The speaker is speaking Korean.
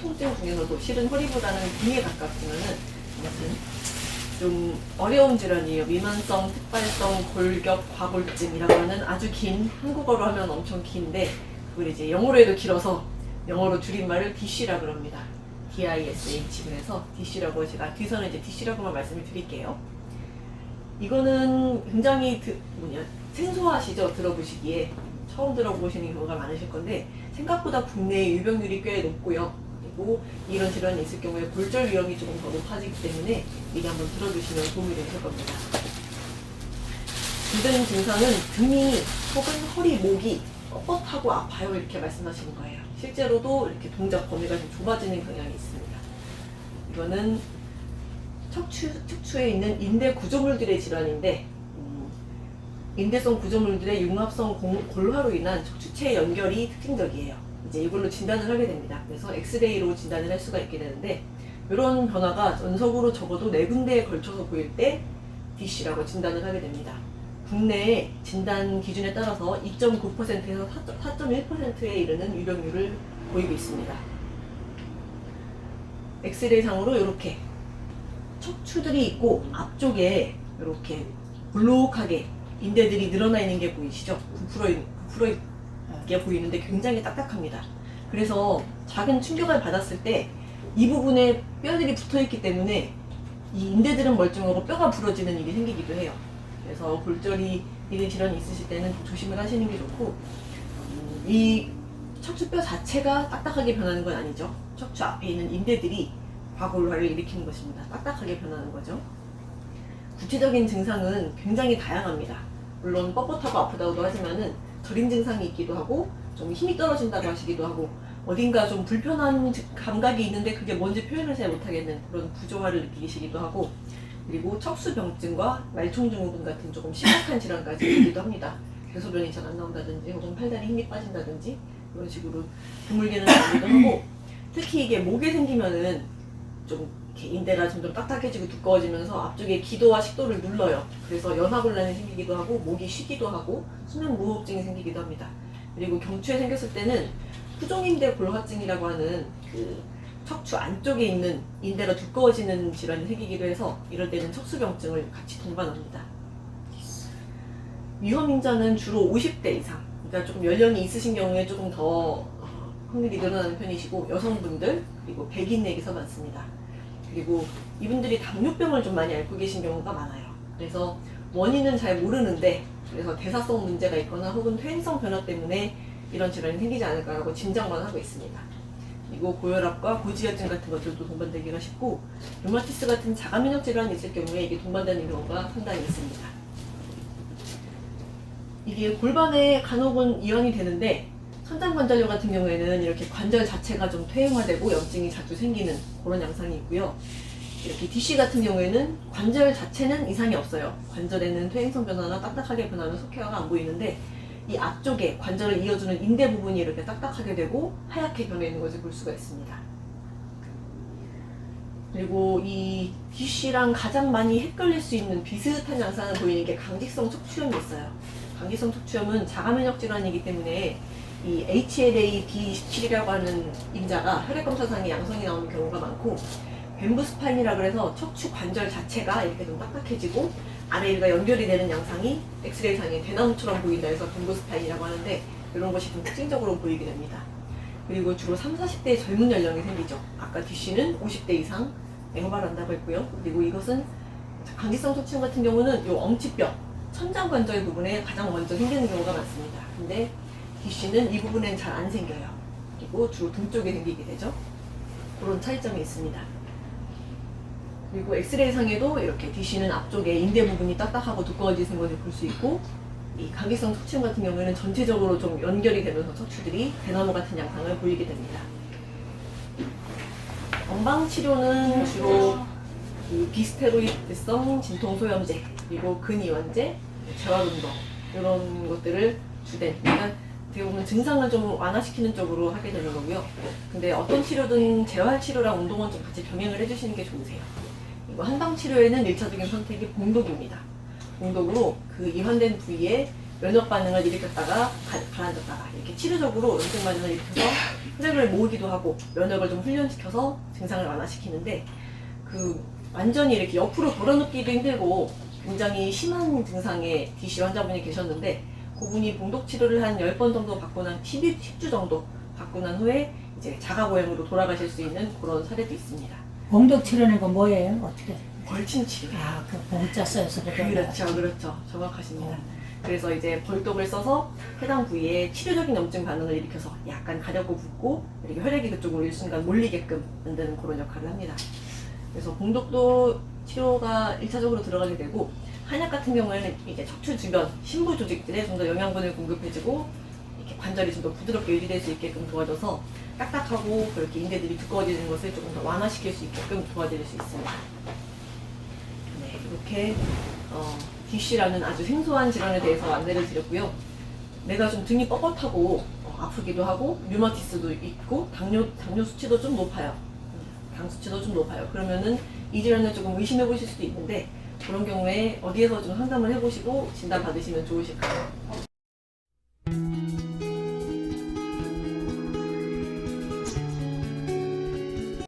중에서도 실은 허리보다는 등에 가깝지만은 이것은 좀 어려운 질환이에요. 미만성 특발성 골격 과골증이라고 하는 아주 긴 한국어로 하면 엄청 긴데 그걸 이제 영어로 해도 길어서 영어로 줄임말을 DC라고 합니다. DISH 그래서 DC라고 제가 뒤서는 이제 DC라고만 말씀을 드릴게요. 이거는 굉장히 드, 뭐냐 생소하시죠 들어보시기에 처음 들어보시는 경우가 많으실 건데 생각보다 국내 유병률이 꽤 높고요. 그리고 이런 질환이 있을 경우에 골절 위험이 조금 더 높아지기 때문에 미리 한번 들어주시면 도움이 되실 겁니다. 기본 증상은 등이 혹은 허리, 목이 뻣뻣하고 아파요 이렇게 말씀하시는 거예요. 실제로도 이렇게 동작 범위가 좀 좁아지는 경향이 있습니다. 이거는 척추, 척추에 있는 인대 구조물들의 질환인데 음, 인대성 구조물들의 융합성 공- 골화로 인한 척추체 연결이 특징적이에요. 이제 이걸로 진단을 하게 됩니다. 그래서 엑스레이로 진단을 할 수가 있게 되는데 이런 변화가 전속으로 적어도 네 군데에 걸쳐서 보일 때 DC라고 진단을 하게 됩니다. 국내의 진단 기준에 따라서 2.9%에서 4.1%에 이르는 유병률을 보이고 있습니다. 엑스레이 상으로 이렇게 척추들이 있고 앞쪽에 이렇게 볼록하게 인대들이 늘어나 있는 게 보이시죠? 부풀어 있- 부풀어 있 게 보이는데 굉장히 딱딱합니다. 그래서 작은 충격을 받았을 때 이 부분에 뼈들이 붙어 있기 때문에 이 인대들은 멀쩡하고 뼈가 부러지는 일이 생기기도 해요. 그래서 골절이 있는 질환이 있으실 때는 좀 조심을 하시는 게 좋고 음, 이 척추뼈 자체가 딱딱하게 변하는 건 아니죠. 척추 앞에 있는 인대들이 과골화를 일으키는 것입니다. 딱딱하게 변하는 거죠. 구체적인 증상은 굉장히 다양합니다. 물론 뻣뻣하고 아프다고도 하지만은 저림 증상이 있기도 하고 좀 힘이 떨어진다고 하시기도 하고 어딘가 좀 불편한 지- 감각이 있는데 그게 뭔지 표현을 잘 못하겠는 그런 부조화를 느끼시기도 하고 그리고 척수병증과 말총증후군 같은 조금 심각한 질환까지 있기도 합니다. 대소변이 잘 안 나온다든지 혹은 팔다리 힘이 빠진다든지 그런 식으로 드물게는 나기도 하고 특히 이게 목에 생기면은 좀 이렇게 인대가 점점 딱딱해지고 두꺼워지면서 앞쪽에 기도와 식도를 눌러요. 그래서 연화곤란이 생기기도 하고 목이 쉬기도 하고 수면 무호흡증이 생기기도 합니다. 그리고 경추에 생겼을 때는 후종인대 골화증이라고 하는 그 척추 안쪽에 있는 인대가 두꺼워지는 질환이 생기기도 해서 이럴 때는 척수병증을 같이 동반합니다. 위험 인자는 주로 50대 이상, 그러니까 조금 연령이 있으신 경우에 조금 더 어, 확률이 늘어나는 편이시고 여성분들 그리고 백인에게서 많습니다. 그리고 이분들이 당뇨병을 좀 많이 앓고 계신 경우가 많아요. 그래서 원인은 잘 모르는데 그래서 대사성 문제가 있거나 혹은 퇴행성 변화 때문에 이런 질환이 생기지 않을까라고 짐작만 하고 있습니다. 그리고 고혈압과 고지혈증 같은 것들도 동반되기가 쉽고 류마티스 같은 자가면역 질환이 있을 경우에 이게 동반되는 경우가 상당히 있습니다. 이게 골반에 간혹은 이완이 되는데 천장관절염 같은 경우에는 이렇게 관절 자체가 좀 퇴행화되고 염증이 자주 생기는 그런 양상이 있고요. 이렇게 DC 같은 경우에는 관절 자체는 이상이 없어요. 관절에는 퇴행성 변화나 딱딱하게 변하는 속회화가 안 보이는데 이 앞쪽에 관절을 이어주는 인대 부분이 이렇게 딱딱하게 되고 하얗게 변해 있는 것을 볼 수가 있습니다. 그리고 이 DC랑 가장 많이 헷갈릴 수 있는 비슷한 양상을 보이는 게 강직성 척추염이 있어요. 강직성 척추염은 자가면역 질환이기 때문에 이 HLA B17이라고 하는 인자가 혈액 검사상에 양성이 나오는 경우가 많고 뱀부스파인이라 그래서 척추 관절 자체가 이렇게 좀 딱딱해지고 아래 일과 연결이 되는 양상이 엑스레이 상에 대나무처럼 보인다 해서 뱀부스파인이라고 하는데 이런 것이 좀 특징적으로 보이게 됩니다. 그리고 주로 3, 40대 젊은 연령에 생기죠. 아까 DC는 50대 이상 맹발한다고 했고요. 그리고 이것은 강기성 척추염 같은 경우는 이 엄지뼈, 천장관절 부분에 가장 먼저 생기는 경우가 많습니다. 근데 DC는 이 부분에는 잘안 생겨요. 그리고 주로 등 쪽에 생기게 되죠. 그런 차이점이 있습니다. 그리고 엑스레이 상에도 이렇게 DC는 앞쪽에 인대 부분이 딱딱하고 두꺼워지는 것을 볼 수 있고 이 강기성 척추염 같은 경우에는 전체적으로 좀 연결이 되면서 척추들이 대나무 같은 양상을 보이게 됩니다. 건방 치료는 주로 이 비스테로이드성 진통소염제 그리고 근이완제, 재활운동 이런 것들을 주된 그러니까 어떻게 보면 증상을 좀 완화시키는 쪽으로 하게 되는 거고요. 근데 어떤 치료든 재활 치료랑 운동은 좀 같이 병행을 해주시는 게 좋으세요. 그리고 한방 치료에는 일차적인 선택이 봉독입니다. 봉독으로 그 이완된 부위에 면역 반응을 일으켰다가 가, 가라앉았다가 이렇게 치료적으로 염증 반응을 일으켜서 혈액을 모으기도 하고 면역을 좀 훈련시켜서 증상을 완화시키는데 그 완전히 이렇게 옆으로 돌아눕기도 힘들고 굉장히 심한 증상의 DC 환자분이 계셨는데 그분이 봉독 치료를 한 10번 정도 받고 난 10, 10주 정도 받고 난 후에 이제 자가 보행으로 돌아가실 수 있는 그런 사례도 있습니다. 공독 치료는 건 뭐예요? 어떻게? 벌침 치료. 아, 그 봉자 써서 그런 그렇죠, 그렇죠. 정확하십니다. 그래서 이제 벌독을 써서 해당 부위에 치료적인 염증 반응을 일으켜서 약간 가렵고 붓고 이렇게 혈액이 그쪽으로 일순간 몰리게끔 만드는 그런 역할을 합니다. 그래서 봉독도 치료가 1차적으로 들어가게 되고 한약 같은 경우에는 이제 척추 주변 심부 조직들에 좀 더 영양분을 공급해주고 이렇게 관절이 좀 더 부드럽게 유지될 수 있게끔 도와줘서 딱딱하고 그렇게 인대들이 두꺼워지는 것을 조금 더 완화시킬 수 있게끔 도와드릴 수 있습니다. 네, 이렇게 어, DC라는 아주 생소한 질환에 대해서 안내를 드렸고요. 내가 좀 등이 뻣뻣하고 어, 아프기도 하고 류마티스도 있고 당뇨 당뇨 수치도 좀 높아요. 음, 당 수치도 좀 높아요. 그러면은 이 질환을 조금 의심해 보실 수도 있는데 그런 경우에 어디에서 좀 상담을 해보시고 진단 받으시면 좋으실 까요